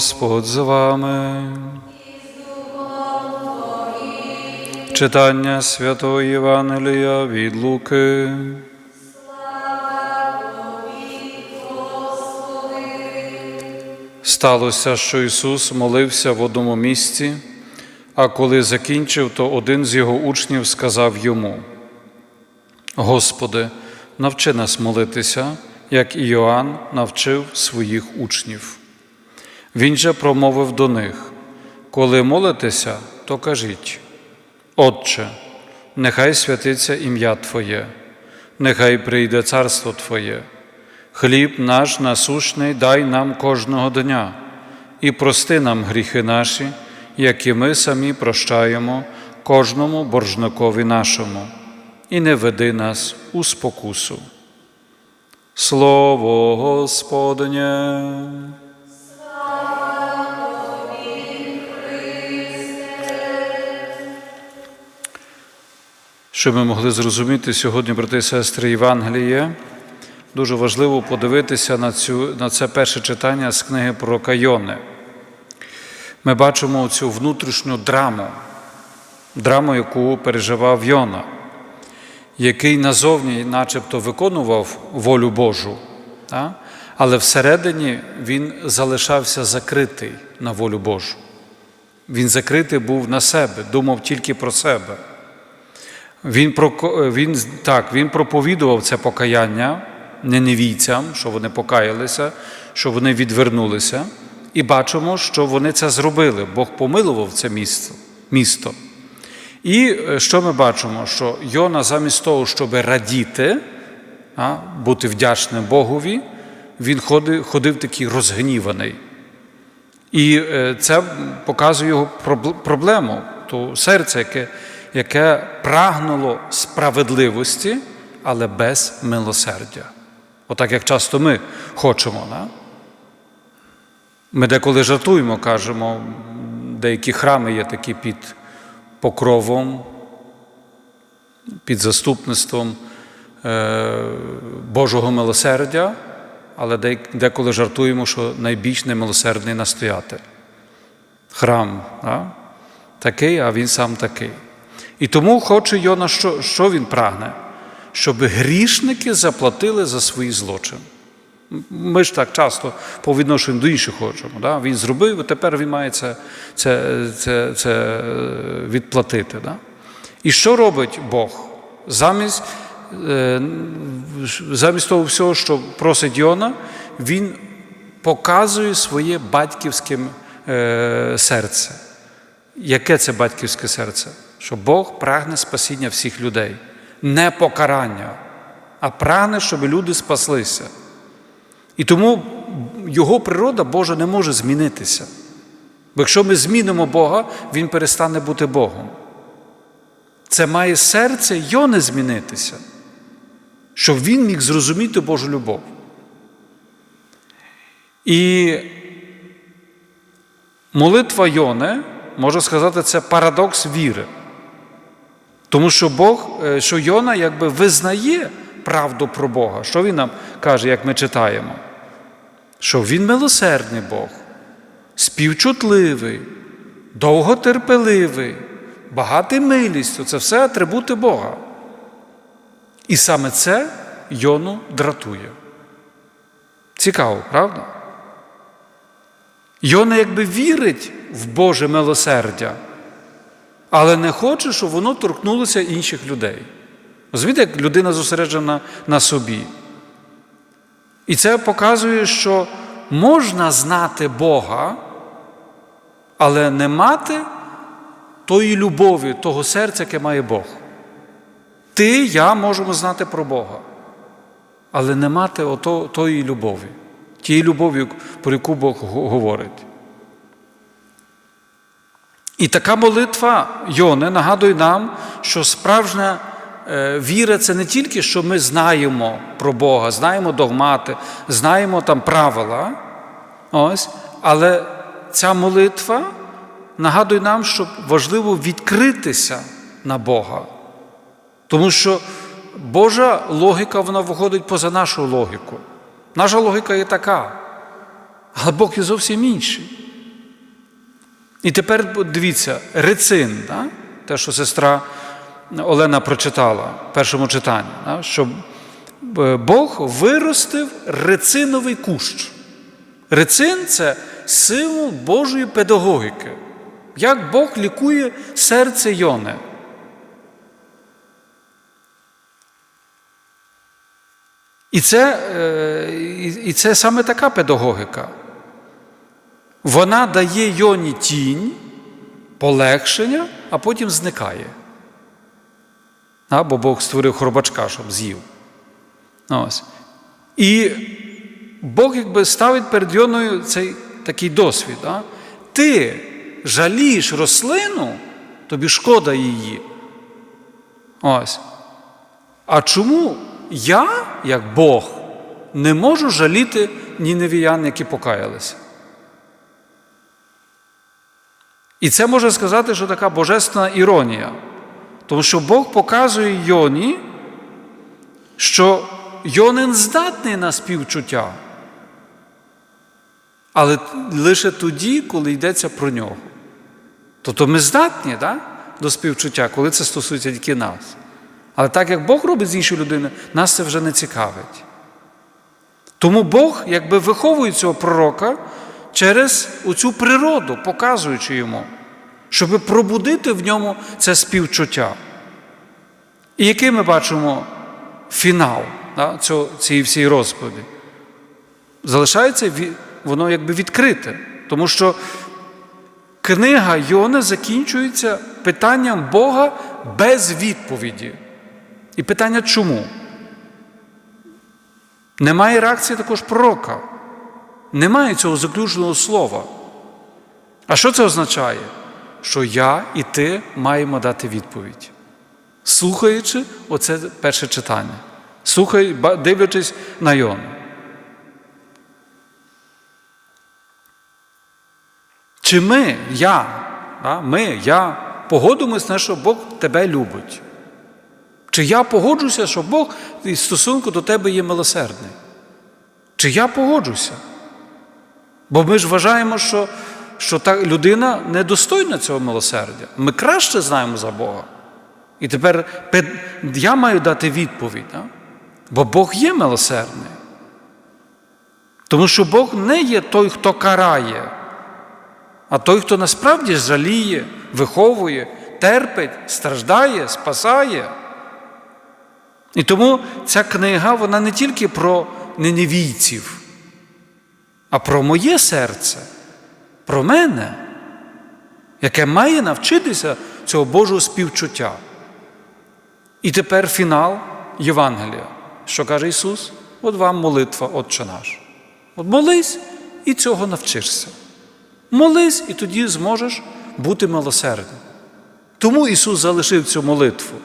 Господь з вами. Читання Святого Євангелія від Луки. Сталося, що Ісус молився в одному місці, а коли закінчив, то один з його учнів сказав йому: Господи, навчи нас молитися, як і Йоанн навчив своїх учнів. Він же промовив до них: Коли молитеся, то кажіть, Отче, нехай святиться ім'я Твоє, нехай прийде царство Твоє, хліб наш насущний дай нам кожного дня, і прости нам гріхи наші, як і ми самі прощаємо кожному боржникові нашому, і не веди нас у спокусу. Слово Господнє. Щоб ми могли зрозуміти сьогодні, брати і сестри, Євангеліє, дуже важливо подивитися на, цю, на це перше читання з книги про Кайони. Ми бачимо цю внутрішню драму, драму, яку переживав Йона, який назовні начебто виконував волю Божу, але всередині він залишався закритий на волю Божу. Він закритий був на себе, думав тільки про себе. Він він, так, він проповідував це покаяння неневійцям, що вони покаялися, що вони відвернулися, і бачимо, що вони це зробили. Бог помилував це місто. місто. І що ми бачимо? Що Йона замість того, щоб радіти, а, бути вдячним Богові, він ходив, ходив такий розгніваний. І це показує його проблему, то серце, яке яке прагнуло справедливості, але без милосердя. Отак, як часто ми хочемо. Да? Ми деколи жартуємо, кажемо, деякі храми є такі під покровом, під заступництвом Божого милосердя, але деколи жартуємо, що найбільш немилосердний настоятель. Храм да? такий, а він сам такий. І тому хоче Йона, що, що він прагне? Щоб грішники заплатили за свої злочини. Ми ж так часто по відношенню до інших хочемо. Да? Він зробив, і тепер він має це це, це, це відплатити. Да? І що робить Бог? Замість замість того всього, що просить Йона, він показує своє батьківське серце. Яке це батьківське серце? Що Бог прагне спасіння всіх людей, не покарання, а прагне, щоб люди спаслися. І тому його природа Божа не може змінитися. Бо якщо ми змінимо Бога, Він перестане бути Богом. Це має серце його не змінитися, щоб він міг зрозуміти Божу любов. І молитва Йоне, можна сказати, це парадокс віри. Тому що Бог, що Йона якби визнає правду про Бога. Що він нам каже, як ми читаємо? Що він милосердний Бог, співчутливий, довготерпеливий, багатий милістю це все атрибути Бога. І саме це Йону дратує. Цікаво, правда? Йона якби вірить в Боже милосердя але не хоче, щоб воно торкнулося інших людей. Розумієте, як людина зосереджена на собі. І це показує, що можна знати Бога, але не мати тої любові, того серця, яке має Бог. Ти, я можемо знати про Бога, але не мати ото, тої любові, тієї любові, про яку Бог говорить. І така молитва Йони нагадує нам, що справжня віра це не тільки, що ми знаємо про Бога, знаємо догмати, знаємо там правила, ось, але ця молитва нагадує нам, що важливо відкритися на Бога. Тому що Божа логіка вона виходить поза нашу логіку. Наша логіка є така, але Бог є зовсім інший. І тепер дивіться, рецин, да? те, що сестра Олена прочитала в першому читанні, да? що е, Бог виростив рециновий кущ. Рецин це символ Божої педагогіки. Як Бог лікує серце Йони. І це, е, і це саме така педагогіка. Вона дає Йоні тінь, полегшення, а потім зникає. А, бо Бог створив хробачка, щоб з'їв. Ось. І Бог якби ставить перед Йоною цей такий досвід. А? Ти жалієш рослину, тобі шкода її. Ось. А чому я, як Бог, не можу жаліти ніневіян, які покаялися? І це можна сказати, що така божественна іронія. Тому що Бог показує Йоні, що Йонин здатний на співчуття, але лише тоді, коли йдеться про нього. Тобто ми здатні да, до співчуття, коли це стосується тільки нас. Але так як Бог робить з іншою людиною, нас це вже не цікавить. Тому Бог якби виховує цього пророка через оцю природу, показуючи йому, щоб пробудити в ньому це співчуття. І який ми бачимо фінал да, цієї всієї розповіді? Залишається воно якби відкрите, тому що книга Йона закінчується питанням Бога без відповіді. І питання чому? Немає реакції також пророка. Немає цього заключного слова. А що це означає? Що я і ти маємо дати відповідь, слухаючи оце перше читання, слухай, дивлячись на Йону. Чи ми, я, ми, я погодимось на що Бог тебе любить? Чи я погоджуся, що Бог із стосунку до тебе є милосердний? Чи я погоджуся? Бо ми ж вважаємо, що, що та людина недостойна цього милосердя. Ми краще знаємо за Бога. І тепер я маю дати відповідь, да? бо Бог є милосердний. Тому що Бог не є той, хто карає, а той, хто насправді жаліє, виховує, терпить, страждає, спасає. І тому ця книга вона не тільки про неневійців, а про моє серце, про мене, яке має навчитися цього Божого співчуття. І тепер фінал Євангелія. Що каже Ісус? От вам молитва, Отче наш. От молись і цього навчишся. Молись, і тоді зможеш бути милосердним. Тому Ісус залишив цю молитву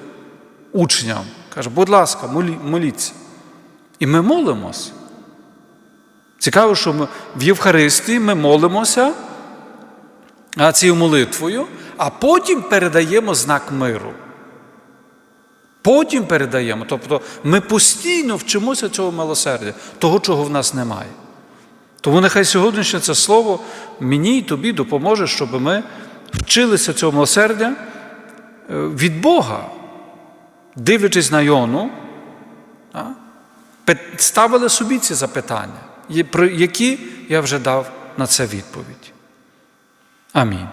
учням. Каже, будь ласка, молі, моліться. І ми молимось. Цікаво, що ми в Євхаристії ми молимося цією молитвою, а потім передаємо знак миру. Потім передаємо. Тобто ми постійно вчимося цього милосердя, того, чого в нас немає. Тому нехай сьогоднішнє це слово мені і тобі допоможе, щоб ми вчилися цього милосердя е, від Бога, дивлячись на Йону, ставили собі ці запитання, які я вже дав на це відповідь. Амінь.